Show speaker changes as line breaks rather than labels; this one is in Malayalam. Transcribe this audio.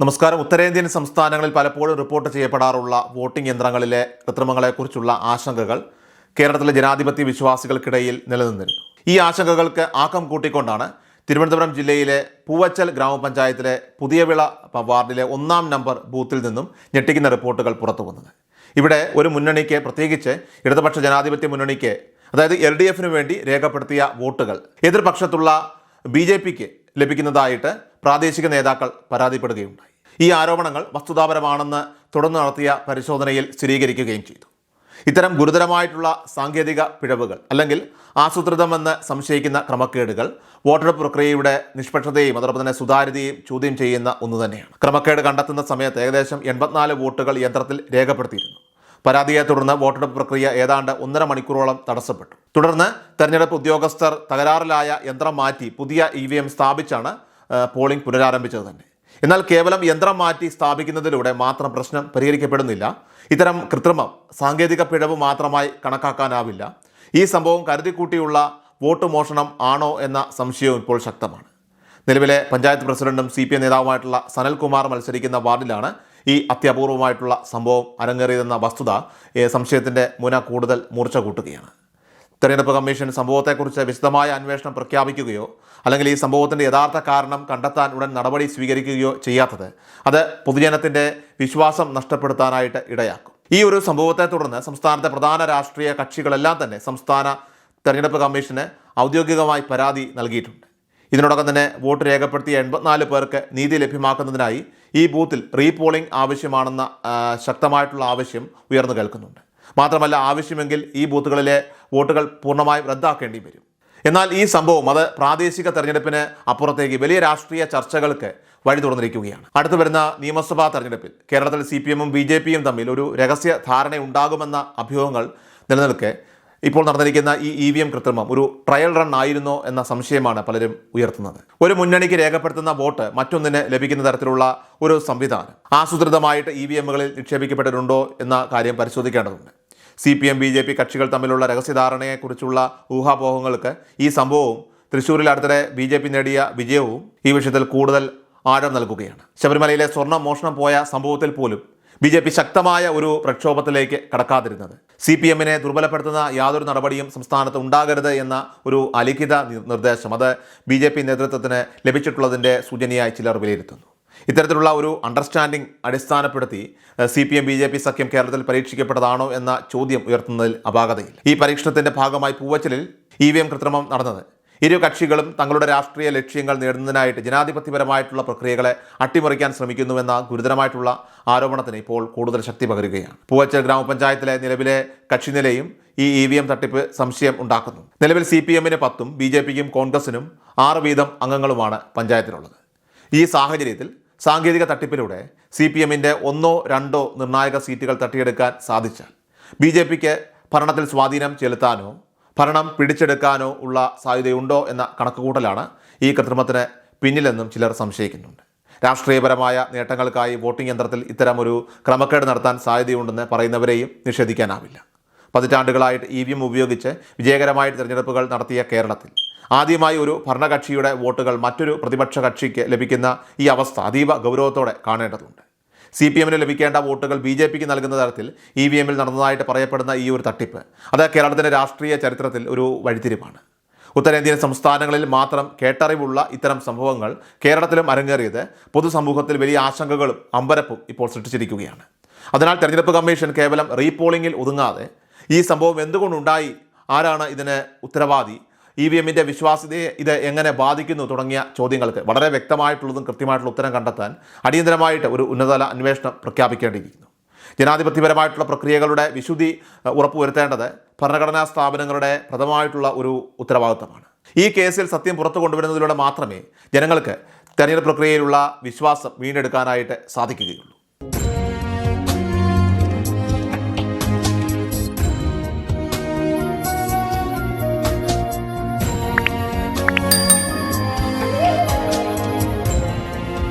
നമസ്കാരം. ഉത്തരേന്ത്യൻ സംസ്ഥാനങ്ങളിൽ പലപ്പോഴും റിപ്പോർട്ട് ചെയ്യപ്പെടാറുള്ള വോട്ടിംഗ് യന്ത്രങ്ങളിലെ കൃത്രിമങ്ങളെക്കുറിച്ചുള്ള ആശങ്കകൾ കേരളത്തിലെ ജനാധിപത്യ വിശ്വാസികൾക്കിടയിൽ നിലനിന്നിരുന്നു. ഈ ആശങ്കകൾക്ക് ആക്കം കൂട്ടിക്കൊണ്ടാണ് തിരുവനന്തപുരം ജില്ലയിലെ പൂവച്ചൽ ഗ്രാമപഞ്ചായത്തിലെ പുതിയവിള വാർഡിലെ ഒന്നാം നമ്പർ ബൂത്തിൽ നിന്നും ഞെട്ടിക്കുന്ന റിപ്പോർട്ടുകൾ പുറത്തു വന്നത്. ഇവിടെ ഒരു മുന്നണിക്ക് പ്രത്യേകിച്ച് ഇടതുപക്ഷ ജനാധിപത്യ മുന്നണിക്ക് അതായത് എൽ ഡി എഫിന് വേണ്ടി രേഖപ്പെടുത്തിയ വോട്ടുകൾ എതിർപക്ഷത്തുള്ള ബി ജെ പിക്ക് ലഭിക്കുന്നതായിട്ട് പ്രാദേശിക നേതാക്കൾ പരാതിപ്പെടുകയുണ്ടായി. ഈ ആരോപണങ്ങൾ വസ്തുതാപരമാണെന്ന് തുടർന്ന് നടത്തിയ പരിശോധനയിൽ സ്ഥിരീകരിക്കുകയും ചെയ്തു. ഇത്തരം ഗുരുതരമായിട്ടുള്ള സാങ്കേതിക പിഴവുകൾ അല്ലെങ്കിൽ ആസൂത്രിതമെന്ന് സംശയിക്കുന്ന ക്രമക്കേടുകൾ വോട്ടെടുപ്പ് പ്രക്രിയയുടെ നിഷ്പക്ഷതയും അതോടൊപ്പം തന്നെ സുതാര്യതയും ചോദ്യം ചെയ്യുന്ന ഒന്ന് തന്നെയാണ്. ക്രമക്കേട് കണ്ടെത്തുന്ന സമയത്ത് ഏകദേശം എൺപത്തിനാല് വോട്ടുകൾ യന്ത്രത്തിൽ രേഖപ്പെടുത്തിയിരുന്നു. പരാതിയെ തുടർന്ന് വോട്ടെടുപ്പ് പ്രക്രിയ ഏതാണ്ട് ഒന്നര മണിക്കൂറോളം തടസ്സപ്പെട്ടു. തുടർന്ന് തെരഞ്ഞെടുപ്പ് ഉദ്യോഗസ്ഥർ തകരാറിലായ യന്ത്രം മാറ്റി പുതിയ ഇ സ്ഥാപിച്ചാണ് പോളിംഗ് പുനരാരംഭിച്ചത് തന്നെ. എന്നാൽ കേവലം യന്ത്രം മാറ്റി സ്ഥാപിക്കുന്നതിലൂടെ മാത്രം പ്രശ്നം പരിഹരിക്കപ്പെടുന്നില്ല. ഇത്തരം കൃത്രിമം സാങ്കേതിക പിഴവ് മാത്രമായി കണക്കാക്കാനാവില്ല. ഈ സംഭവം കരുതിക്കൂട്ടിയുള്ള വോട്ട് മോഷണം ആണോ എന്ന സംശയവും ഇപ്പോൾ ശക്തമാണ്. നിലവിലെ പഞ്ചായത്ത് പ്രസിഡന്റും സി പി എം നേതാവുമായിട്ടുള്ള സനൽകുമാർ മത്സരിക്കുന്ന വാർഡിലാണ് ഈ അത്യപൂർവമായിട്ടുള്ള സംഭവം അരങ്ങേറിയതെന്ന വസ്തുത സംശയത്തിന്റെ മുന കൂടുതൽ മൂർച്ച കൂട്ടുകയാണ്. തെരഞ്ഞെടുപ്പ് കമ്മീഷൻ സംഭവത്തെക്കുറിച്ച് വിശദമായ അന്വേഷണം പ്രഖ്യാപിക്കുകയോ അല്ലെങ്കിൽ ഈ സംഭവത്തിന്റെ യഥാർത്ഥ കാരണം കണ്ടെത്താൻ ഉടൻ നടപടി സ്വീകരിക്കുകയോ ചെയ്യാത്തത് അത് പൊതുജനത്തിന്റെ വിശ്വാസം നഷ്ടപ്പെടുത്താനായിട്ട് ഇടയാക്കും. ഈ ഒരു സംഭവത്തെ തുടർന്ന് സംസ്ഥാനത്തെ പ്രധാന രാഷ്ട്രീയ കക്ഷികളെല്ലാം തന്നെ സംസ്ഥാന തെരഞ്ഞെടുപ്പ് കമ്മീഷന് ഔദ്യോഗികമായി പരാതി നൽകിയിട്ടുണ്ട്. ഇതിനോടകം തന്നെ വോട്ട് രേഖപ്പെടുത്തിയ എൺപത്തിനാല് പേർക്ക് നീതി ലഭ്യമാക്കുന്നതിനായി ഈ ബൂത്തിൽ റീപോളിംഗ് ആവശ്യമാണെന്ന ശക്തമായിട്ടുള്ള ആവശ്യം ഉയർന്നു കേൾക്കുന്നുണ്ട്. മാത്രമല്ല ആവശ്യമെങ്കിൽ ഈ ബൂത്തുകളിലെ വോട്ടുകൾ പൂർണമായും റദ്ദാക്കേണ്ടി വരും. എന്നാൽ ഈ സംഭവം അത് പ്രാദേശിക തെരഞ്ഞെടുപ്പിന് അപ്പുറത്തേക്ക് വലിയ രാഷ്ട്രീയ ചർച്ചകൾക്ക് വഴി തുറന്നിരിക്കുകയാണ്. അടുത്തു വരുന്ന നിയമസഭാ തെരഞ്ഞെടുപ്പിൽ കേരളത്തിൽ സി പി എമ്മും ബി ജെ പിയും തമ്മിൽ ഒരു രഹസ്യ ധാരണ ഉണ്ടാകുമെന്ന അഭ്യൂഹങ്ങൾ നിലനിൽക്കെ ഇപ്പോൾ നടന്നിരിക്കുന്ന ഈ ഇ വി എം കൃത്രിമം ഒരു ട്രയൽ റൺ ആയിരുന്നോ എന്ന സംശയമാണ് പലരും ഉയർത്തുന്നത്. ഒരു മുന്നണിക്ക് രേഖപ്പെടുത്തുന്ന വോട്ട് മറ്റൊന്നിന് ലഭിക്കുന്ന തരത്തിലുള്ള ഒരു സംവിധാനം ആസൂത്രിതമായിട്ട് ഇ വി എമ്മുകളിൽ നിക്ഷേപിക്കപ്പെട്ടിട്ടുണ്ടോ എന്ന കാര്യം പരിശോധിക്കേണ്ടതുണ്ട്. C P M B J P കക്ഷികൾ തമ്മിലുള്ള രഹസ്യധാരണയെക്കുറിച്ചുള്ള ഊഹാപോഹങ്ങൾക്ക് ഈ സംഭവവും തൃശ്ശൂരിൽ അടുത്തിടെ ബി ജെ പി നേടിയ വിജയവും ഈ വിഷയത്തിൽ കൂടുതൽ ആഴം നൽകുകയാണ്. ശബരിമലയിലെ സ്വർണ മോഷണം പോയ സംഭവത്തിൽ പോലും ബി ജെ പി ശക്തമായ ഒരു പ്രക്ഷോഭത്തിലേക്ക് കടക്കാതിരുന്നത്. സി പി എമ്മിനെ ദുർബലപ്പെടുത്തുന്ന യാതൊരു നടപടിയും സംസ്ഥാനത്ത് ഉണ്ടാകരുത് എന്ന ഒരു അലിഖിത നിർദ്ദേശം അത് ബി ജെ പി നേതൃത്വത്തിന് ലഭിച്ചിട്ടുള്ളതിന്റെ സൂചനയായി ചിലർ വിലയിരുത്തുന്നു. ഇത്തരത്തിലുള്ള ഒരു അണ്ടർസ്റ്റാൻഡിംഗ് അടിസ്ഥാനപ്പെടുത്തി C P M B J P സഖ്യം കേരളത്തിൽ പരീക്ഷിക്കപ്പെട്ടതാണോ എന്ന ചോദ്യം ഉയർത്തുന്നതിൽ അപാകതയിൽ ഈ പരീക്ഷണത്തിന്റെ ഭാഗമായി പൂവച്ചലിൽ ഇ വി എം കൃത്രിമം നടന്നത്. ഇരു കക്ഷികളും തങ്ങളുടെ രാഷ്ട്രീയ ലക്ഷ്യങ്ങൾ നേടുന്നതിനായിട്ട് ജനാധിപത്യപരമായിട്ടുള്ള പ്രക്രിയകളെ അട്ടിമറിക്കാൻ ശ്രമിക്കുന്നുവെന്ന ഗുരുതരമായിട്ടുള്ള ആരോപണത്തിന് ഇപ്പോൾ കൂടുതൽ ശക്തി പകരുകയാണ്. പൂവച്ചൽ ഗ്രാമപഞ്ചായത്തിലെ നിലവിലെ കക്ഷിനിലയും ഈ ഇ വി എം തട്ടിപ്പ് സംശയം ഉണ്ടാക്കുന്നു. നിലവിൽ സി പി എമ്മിന് പത്തും ബി ജെ പിക്കും കോൺഗ്രസിനും ആറ് വീതം അംഗങ്ങളുമാണ് പഞ്ചായത്തിലുള്ളത്. ഈ സാഹചര്യത്തിൽ സാങ്കേതിക തട്ടിപ്പിലൂടെ സി പി എമ്മിന്റെ ഒന്നോ രണ്ടോ നിർണായക സീറ്റുകൾ തട്ടിയെടുക്കാൻ സാധിച്ചാൽ ബി ജെ പിക്ക് ഭരണത്തിൽ സ്വാധീനം ചെലുത്താനോ ഭരണം പിടിച്ചെടുക്കാനോ ഉള്ള സാധ്യതയുണ്ടോ എന്ന കണക്കുകൂട്ടലാണ് ഈ കൃത്രിമത്തിന് പിന്നിലെന്നും ചിലർ സംശയിക്കുന്നുണ്ട്. രാഷ്ട്രീയപരമായ നേട്ടങ്ങൾക്കായി വോട്ടിംഗ് യന്ത്രത്തിൽ ഇത്തരമൊരു ക്രമക്കേട് നടത്താൻ സാധ്യതയുണ്ടെന്ന് പറയുന്നവരെയും നിഷേധിക്കാനാവില്ല. പതിറ്റാണ്ടുകളായിട്ട് ഇ വി എം ഉപയോഗിച്ച് വിജയകരമായിട്ട് തിരഞ്ഞെടുപ്പുകൾ നടത്തിയ കേരളത്തിൽ ആദ്യമായി ഒരു ഭരണകക്ഷിയുടെ വോട്ടുകൾ മറ്റൊരു പ്രതിപക്ഷ കക്ഷിക്ക് ലഭിക്കുന്ന ഈ അവസ്ഥ അതീവ ഗൗരവത്തോടെ കാണേണ്ടതുണ്ട്. സി പി എമ്മിന് ലഭിക്കേണ്ട വോട്ടുകൾ ബി ജെ പിക്ക് നൽകുന്ന തരത്തിൽ ഇ വി എമ്മിൽ നടന്നതായിട്ട് പറയപ്പെടുന്ന ഈ ഒരു തട്ടിപ്പ് അത് കേരളത്തിന്റെ രാഷ്ട്രീയ ചരിത്രത്തിൽ ഒരു വഴിത്തിരിവാണ്. ഉത്തരേന്ത്യൻ സംസ്ഥാനങ്ങളിൽ മാത്രം കേട്ടറിവുള്ള ഇത്തരം സംഭവങ്ങൾ കേരളത്തിലും അരങ്ങേറിയത് പൊതുസമൂഹത്തിൽ വലിയ ആശങ്കകളും അമ്പരപ്പും ഇപ്പോൾ സൃഷ്ടിച്ചിരിക്കുകയാണ്. അതിനാൽ തെരഞ്ഞെടുപ്പ് കമ്മീഷൻ കേവലം റീപോളിംഗിൽ ഒതുങ്ങാതെ ഈ സംഭവം എന്തുകൊണ്ടുണ്ടായി? ആരാണ് ഇതിന് ഉത്തരവാദി? ഇ വി എമ്മിന്റെ വിശ്വാസ്യതയെ ഇത് എങ്ങനെ ബാധിക്കുന്നു തുടങ്ങിയ ചോദ്യങ്ങൾക്ക് വളരെ വ്യക്തമായിട്ടുള്ളതും കൃത്യമായിട്ടുള്ള ഉത്തരം കണ്ടെത്താൻ അടിയന്തരമായിട്ട് ഒരു ഉന്നതതല അന്വേഷണം പ്രഖ്യാപിക്കേണ്ടിയിരിക്കുന്നു. ജനാധിപത്യപരമായിട്ടുള്ള പ്രക്രിയകളുടെ വിശുദ്ധി ഉറപ്പുവരുത്തേണ്ടത് ഭരണഘടനാ സ്ഥാപനങ്ങളുടെ പ്രഥമമായിട്ടുള്ള ഒരു ഉത്തരവാദിത്തമാണ്. ഈ കേസിൽ സത്യം പുറത്തു കൊണ്ടുവരുന്നതിലൂടെ മാത്രമേ ജനങ്ങൾക്ക് തെരഞ്ഞെടുപ്പ് പ്രക്രിയയിലുള്ള വിശ്വാസം വീണ്ടെടുക്കാനായിട്ട് സാധിക്കുകയുള്ളൂ.